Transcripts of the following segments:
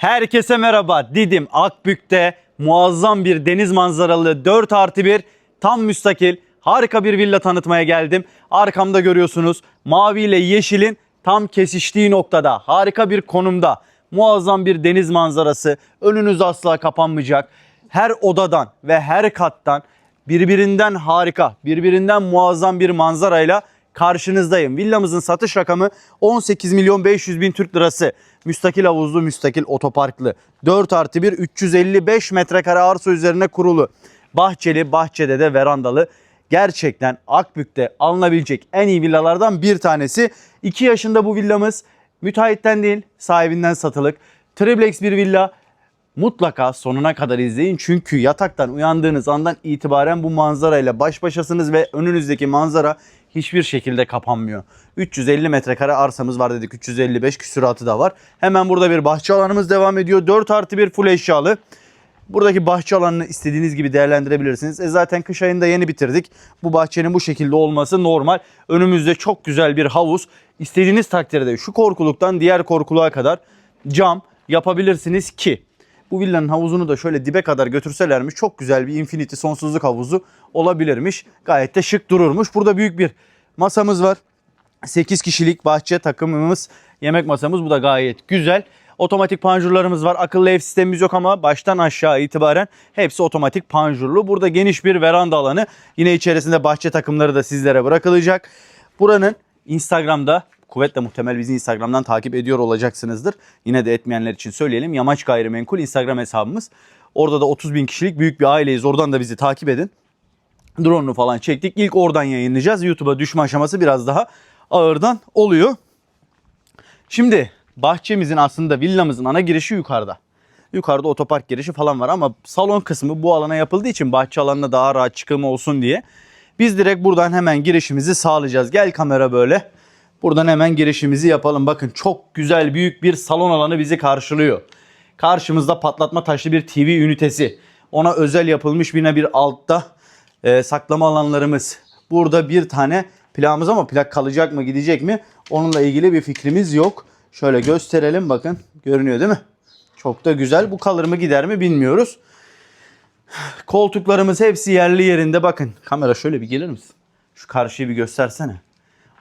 Herkese merhaba. Didim Akbük'te muazzam bir deniz manzaralı 4 artı 1 tam müstakil harika bir villa tanıtmaya geldim. Arkamda görüyorsunuz mavi ile yeşilin tam kesiştiği noktada harika bir konumda muazzam bir deniz manzarası önünüz asla kapanmayacak. Her odadan ve her kattan birbirinden harika, birbirinden muazzam bir manzarayla karşınızdayım. Villamızın satış rakamı 18 milyon 500 bin Türk lirası. Müstakil havuzlu, müstakil otoparklı. 4 artı 1 355 metrekare arsa üzerine kurulu. Bahçeli, bahçede de verandalı. Gerçekten Akbük'te alınabilecek en iyi villalardan bir tanesi. 2 yaşında bu villamız. Müteahhitten değil, sahibinden satılık. Triplex bir villa. Mutlaka sonuna kadar izleyin çünkü yataktan uyandığınız andan itibaren bu manzarayla baş başasınız ve önünüzdeki manzara hiçbir şekilde kapanmıyor. 350 metrekare arsamız var dedik 355 küsuratı da var. Hemen burada bir bahçe alanımız devam ediyor. 4 artı 1 full eşyalı. Buradaki bahçe alanını istediğiniz gibi değerlendirebilirsiniz. E zaten kış ayında yeni bitirdik. Bu bahçenin bu şekilde olması normal. Önümüzde çok güzel bir havuz. İstediğiniz takdirde şu korkuluktan diğer korkuluğa kadar cam yapabilirsiniz ki bu villanın havuzunu da şöyle dibe kadar götürselermiş çok güzel bir infinity sonsuzluk havuzu olabilirmiş. Gayet de şık dururmuş. Burada büyük bir masamız var. 8 kişilik bahçe takımımız, yemek masamız bu da gayet güzel. Otomatik panjurlarımız var. Akıllı ev sistemimiz yok ama baştan aşağı itibaren hepsi otomatik panjurlu. Burada geniş bir veranda alanı. Yine içerisinde bahçe takımları da sizlere bırakılacak. Buranın Instagram'da kuvvetle muhtemel bizi Instagram'dan takip ediyor olacaksınızdır. Yine de etmeyenler için söyleyelim. Yamaç Gayrimenkul Instagram hesabımız. Orada da 30 bin kişilik büyük bir aileyiz. Oradan da bizi takip edin. Drone'unu falan çektik. İlk oradan yayınlayacağız. YouTube'a düşme aşaması biraz daha ağırdan oluyor. Şimdi bahçemizin aslında villamızın ana girişi yukarıda. Yukarıda otopark girişi falan var ama salon kısmı bu alana yapıldığı için bahçe alanına daha rahat çıkılma olsun diye biz direkt buradan hemen girişimizi sağlayacağız. Gel kamera böyle. Buradan hemen girişimizi yapalım. Bakın çok güzel büyük bir salon alanı bizi karşılıyor. Karşımızda patlatma taşlı bir TV ünitesi. Ona özel yapılmış yine bir altta e, saklama alanlarımız. Burada bir tane plağımız ama plak kalacak mı gidecek mi? Onunla ilgili bir fikrimiz yok. Şöyle gösterelim bakın. Görünüyor değil mi? Çok da güzel. Bu kalır mı gider mi bilmiyoruz. Koltuklarımız hepsi yerli yerinde. Bakın kamera şöyle bir gelir misin? Şu karşıyı bir göstersene.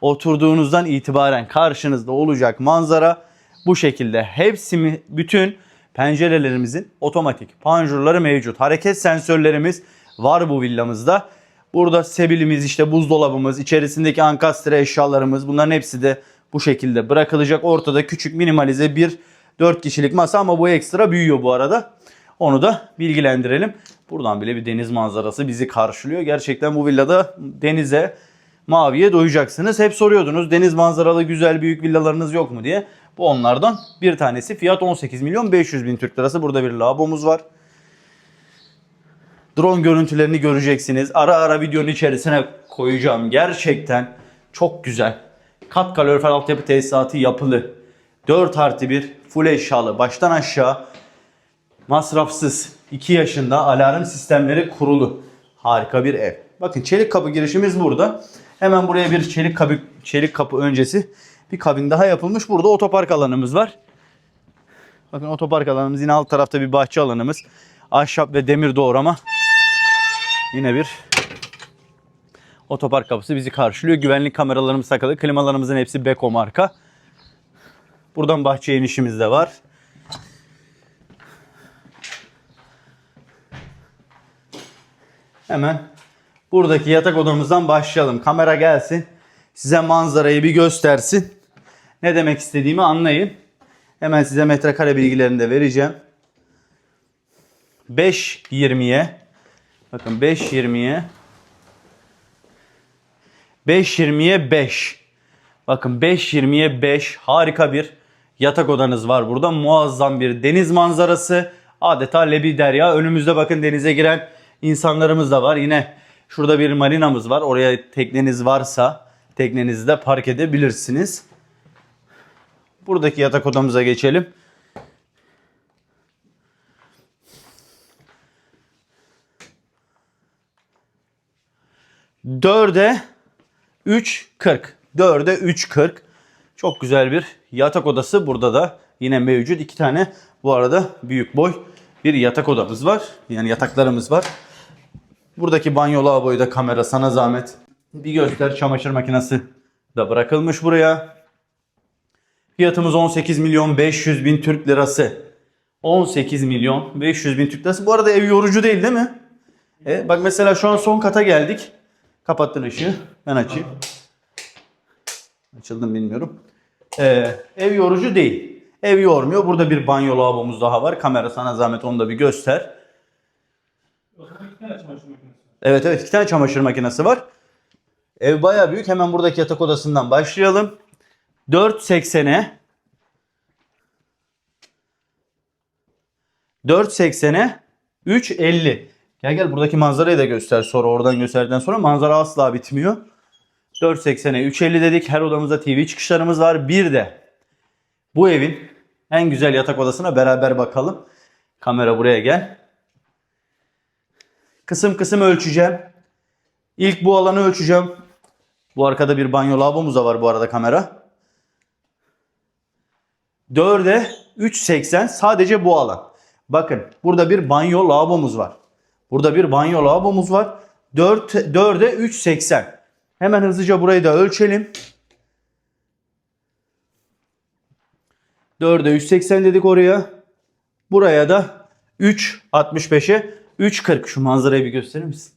Oturduğunuzdan itibaren karşınızda olacak manzara bu şekilde. Hepsi mi, bütün pencerelerimizin otomatik panjurları mevcut. Hareket sensörlerimiz var bu villamızda. Burada sebilimiz işte buzdolabımız, içerisindeki ankastre eşyalarımız bunların hepsi de bu şekilde bırakılacak. Ortada küçük minimalize bir 4 kişilik masa ama bu ekstra büyüyor bu arada. Onu da bilgilendirelim. Buradan bile bir deniz manzarası bizi karşılıyor. Gerçekten bu villada denize, maviye doyacaksınız. Hep soruyordunuz deniz manzaralı güzel büyük villalarınız yok mu diye. Bu onlardan bir tanesi. Fiyat 18 milyon 500 bin Türk lirası. Burada bir lavabomuz var. Drone görüntülerini göreceksiniz. Ara ara videonun içerisine koyacağım. Gerçekten çok güzel. Kat kalorifer altyapı tesisatı yapılı. 4 artı 1 full eşyalı. Baştan aşağı masrafsız. 2 yaşında alarm sistemleri kurulu. Harika bir ev. Bakın çelik kapı girişimiz burada. Hemen buraya bir çelik kapı, çelik kapı öncesi bir kabin daha yapılmış. Burada otopark alanımız var. Bakın otopark alanımız yine alt tarafta bir bahçe alanımız. Ahşap ve demir doğrama. Yine bir otopark kapısı bizi karşılıyor. Güvenlik kameralarımız takılı. Klimalarımızın hepsi Beko marka. Buradan bahçeye inişimiz de var. Hemen buradaki yatak odamızdan başlayalım. Kamera gelsin. Size manzarayı bir göstersin. Ne demek istediğimi anlayın. Hemen size metrekare bilgilerini de vereceğim. 5.20'ye bakın 5.20'ye 5.20'ye 5 bakın 5.20'ye 5 harika bir yatak odanız var burada. Muazzam bir deniz manzarası. Adeta Lebi Derya. Önümüzde bakın denize giren insanlarımız da var. Yine şurada bir marinamız var. Oraya tekneniz varsa teknenizi de park edebilirsiniz. Buradaki yatak odamıza geçelim. Dörde 3.40. Dörde 3.40. Çok güzel bir yatak odası. Burada da yine mevcut. iki tane bu arada büyük boy bir yatak odamız var. Yani yataklarımız var. Buradaki banyo lavaboyu da kamera sana zahmet. Bir göster çamaşır makinesi da bırakılmış buraya. Fiyatımız 18 milyon 500 bin Türk lirası. 18 milyon 500 bin Türk lirası. Bu arada ev yorucu değil değil mi? E, bak mesela şu an son kata geldik. Kapattın ışığı. Ben açayım. Açıldım bilmiyorum. E, ev yorucu değil. Ev yormuyor. Burada bir banyo lavabomuz daha var. Kamera sana zahmet onu da bir göster. Evet evet iki tane çamaşır makinesi var. Ev baya büyük. Hemen buradaki yatak odasından başlayalım. 4.80'e 4.80'e 3.50. Gel gel buradaki manzarayı da göster sonra oradan gösterdikten sonra manzara asla bitmiyor. 4.80'e 3.50 dedik. Her odamızda TV çıkışlarımız var. Bir de bu evin en güzel yatak odasına beraber bakalım. Kamera buraya gel. Kısım kısım ölçeceğim. İlk bu alanı ölçeceğim. Bu arkada bir banyo lavabomuz da var bu arada kamera. 4'e 3.80 sadece bu alan. Bakın burada bir banyo lavabomuz var. Burada bir banyo lavabomuz var. 4, 4'e 3.80. Hemen hızlıca burayı da ölçelim. 4'e 3.80 dedik oraya. Buraya da 3.65'e 3.40. Şu manzarayı bir gösterir misin?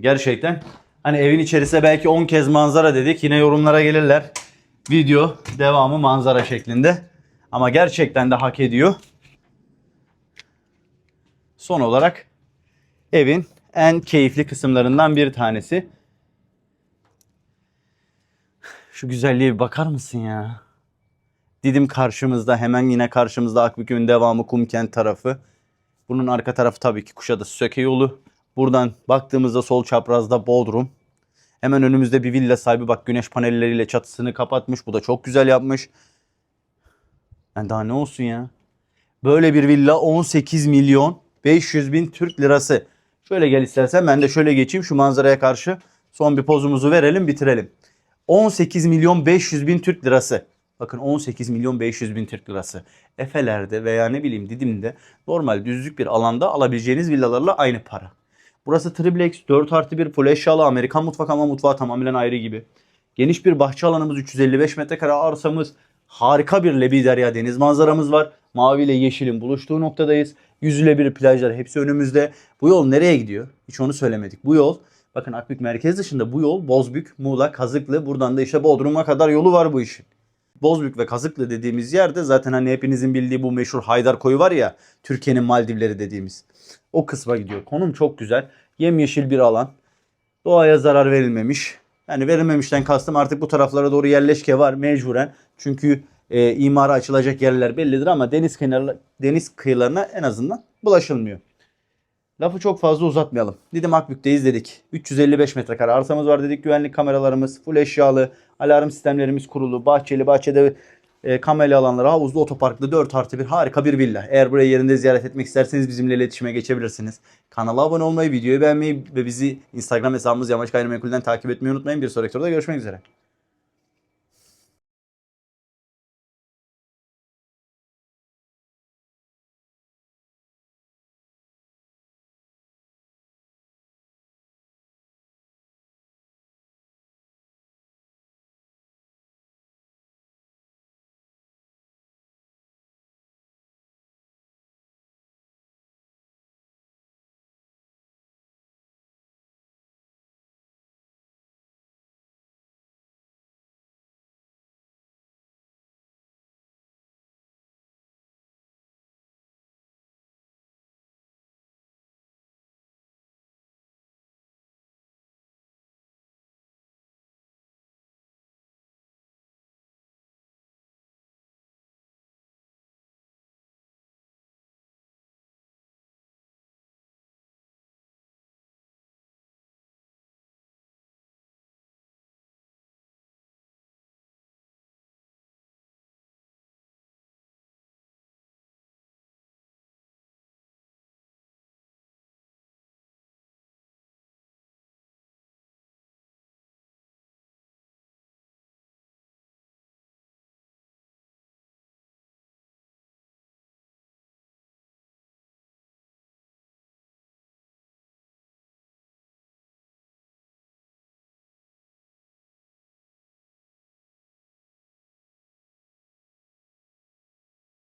Gerçekten hani evin içerisinde belki 10 kez manzara dedik. Yine yorumlara gelirler. Video devamı manzara şeklinde. Ama gerçekten de hak ediyor. Son olarak evin en keyifli kısımlarından bir tanesi. Şu güzelliğe bir bakar mısın ya? Didim karşımızda hemen yine karşımızda Akbük'ün devamı Kumkent tarafı. Bunun arka tarafı tabii ki Kuşadası Söke yolu. Buradan baktığımızda sol çaprazda Bodrum. Hemen önümüzde bir villa sahibi bak güneş panelleriyle çatısını kapatmış. Bu da çok güzel yapmış. Yani daha ne olsun ya? Böyle bir villa 18 milyon 500 bin Türk lirası. Şöyle gel istersen ben de şöyle geçeyim şu manzaraya karşı. Son bir pozumuzu verelim bitirelim. 18 milyon 500 bin Türk lirası. Bakın 18 milyon 500 bin Türk lirası. Efeler'de veya ne bileyim Didim'de normal düzlük bir alanda alabileceğiniz villalarla aynı para. Burası triplex 4 artı 1 full eşyalı Amerikan mutfak ama mutfağı tamamen ayrı gibi. Geniş bir bahçe alanımız 355 metrekare arsamız. Harika bir Lebi Derya deniz manzaramız var. Mavi ile yeşilin buluştuğu noktadayız. Yüzüle bir plajlar hepsi önümüzde. Bu yol nereye gidiyor? Hiç onu söylemedik. Bu yol bakın Akbük merkez dışında bu yol Bozbük, Muğla, Kazıklı. Buradan da işte Bodrum'a kadar yolu var bu işin. Bozbük ve Kazıklı dediğimiz yerde zaten hani hepinizin bildiği bu meşhur Haydar Koyu var ya Türkiye'nin Maldivleri dediğimiz. O kısma gidiyor. Konum çok güzel. Yemyeşil bir alan. Doğaya zarar verilmemiş. Yani verilmemişten kastım artık bu taraflara doğru yerleşke var mecburen. Çünkü e, imara açılacak yerler bellidir ama deniz kenarı deniz kıyılarına en azından bulaşılmıyor. Lafı çok fazla uzatmayalım. Didim Akbük'teyiz dedik. 355 metrekare arsamız var dedik. Güvenlik kameralarımız, full eşyalı, alarm sistemlerimiz kurulu, bahçeli, bahçede e, kamelya alanları, havuzlu, otoparklı 4 artı 1 harika bir villa. Eğer burayı yerinde ziyaret etmek isterseniz bizimle iletişime geçebilirsiniz. Kanala abone olmayı, videoyu beğenmeyi ve bizi Instagram hesabımız Yamaç Gayrimenkul'den takip etmeyi unutmayın. Bir sonraki videoda görüşmek üzere.